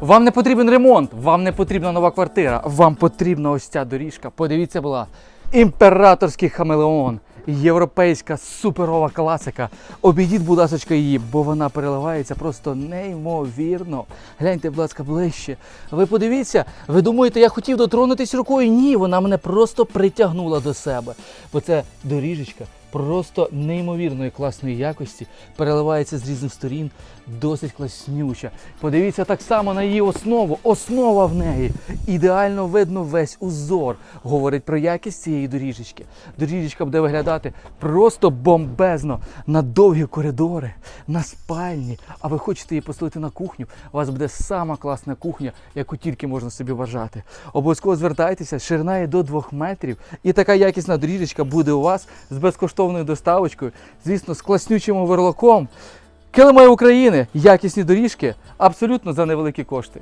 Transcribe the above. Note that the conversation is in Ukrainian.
Вам не потрібен ремонт, вам не потрібна нова квартира, вам потрібна ось ця доріжка. Подивіться, була імператорський хамелеон, європейська суперова класика. Обійдіть, будь ласка, її, бо вона переливається просто неймовірно. Гляньте, будь ласка, ближче. Ви подивіться, ви думаєте, я хотів дотронутись рукою? Ні, вона мене просто притягнула до себе. Бо це доріжечка просто неймовірної класної якості, переливається з різних сторін, досить класнюча. Подивіться так само на її основу. Основа в неї. Ідеально видно весь узор. Говорить про якість цієї доріжечки. Доріжечка буде виглядати просто бомбезно на довгі коридори, на спальні. А ви хочете її поселити на кухню? У вас буде сама класна кухня, яку тільки можна собі бажати. Обов'язково звертайтеся, ширина є до 2 метрів. І така якісна доріжечка буде у вас з безкоштовною доставочкою, звісно, з класнючим оверлоком. Килимай України, якісні доріжки абсолютно за невеликі кошти.